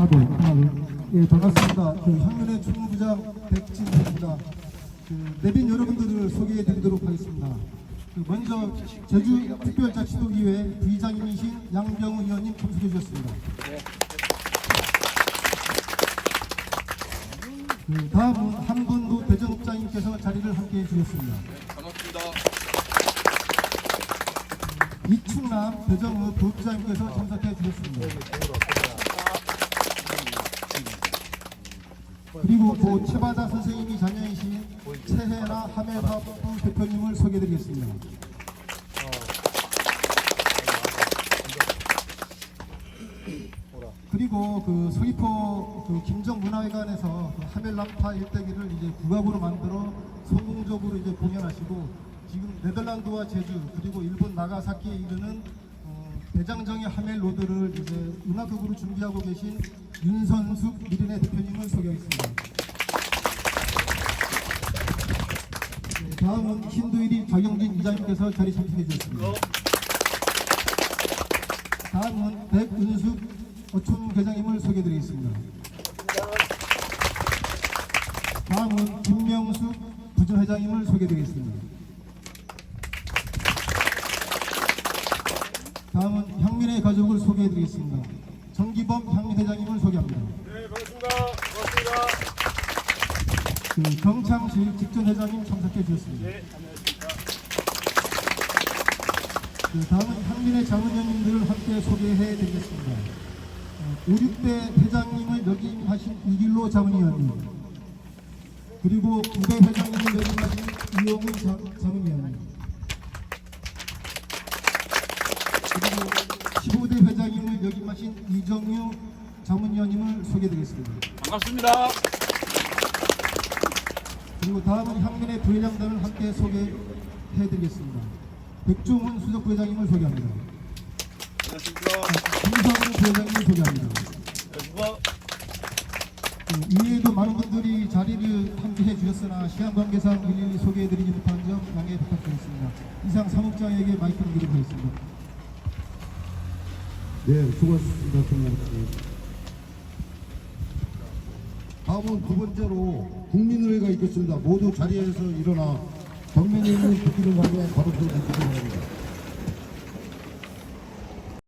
하나 둘 하나 둘. 예 반갑습니다. 그 향년의 총무부장 백진입니다. 그 내빈 여러분들을 소개해 드리도록 하겠습니다. 그 먼저 제주 특별자치도의회 부의장님이신 양병우 의원님 참석해 주셨습니다. 그 다음은 한분도 대정업장님께서 자리를 함께해 주셨습니다. 반갑습니다. 이충남 대정읍 부부장님께서 참석해 주셨습니다. 그리고 고 최바다 선생님이 자녀이신 최혜나 하멜화부 대표님을 소개해드리겠습니다. 그리고 그 서귀포 그 김정문화회관에서 그 하멜랑파 일대기를 이제 국악으로 만들어 성공적으로 이제 공연하시고 지금 네덜란드와 제주 그리고 일본 나가사키에 이르는 어, 대장정의 하멜 로드를 이제 음악극으로 준비하고 계신 윤선숙 미린의 대표님을 소개하겠습니다. 네, 다음은 힌두일이 박영진 이장님께서 자리 참석해 주셨습니다. 다음은 백은숙 어촌 회장님을 소개해드리겠습니다. 다음은 김명숙 부전회장님을 소개해드리겠습니다. 다음은 향민의 가족을 소개해드리겠습니다. 정기범 향민회장님을 소개합니다. 네, 반갑습니다. 반갑습니다. 그 경창실 직전 회장님 참석해 주셨습니다. 네, 안녕하십니까. 그 다음은 향민의 자문위원님들을 함께 소개해 드리겠습니다. 어, 5, 6대 회장님을 역임하신 이길로 자문위원님 그리고 9대 회장님을 역임하신 이용훈 자, 자문위원님 그리고 15대 회장님을 역임하신 이정유 자문위원님을 소개해 드리겠습니다. 반갑습니다. 그리고 다음은 향민의 부회장단을 함께 소개해 드리겠습니다. 백종훈 수석 부회장님을 소개합니다. 안녕하십니까. 김성우 부회장님을 소개합니다. 안녕하십니까. 그 이외에도 많은 분들이 자리를 함께해 주셨으나 시간 관계상 일일이 소개해드리지 못한 점 양해 부탁드리겠습니다. 이상 사무장에게 마이크를 드리겠습니다. 네, 수고하셨습니다, 총무님. 다 음은 두 번째로 국민의회가 있겠습니다. 모두 자리에서 일어나 정면에 있는 국기를 향해 바로 들어주시기 바랍니다.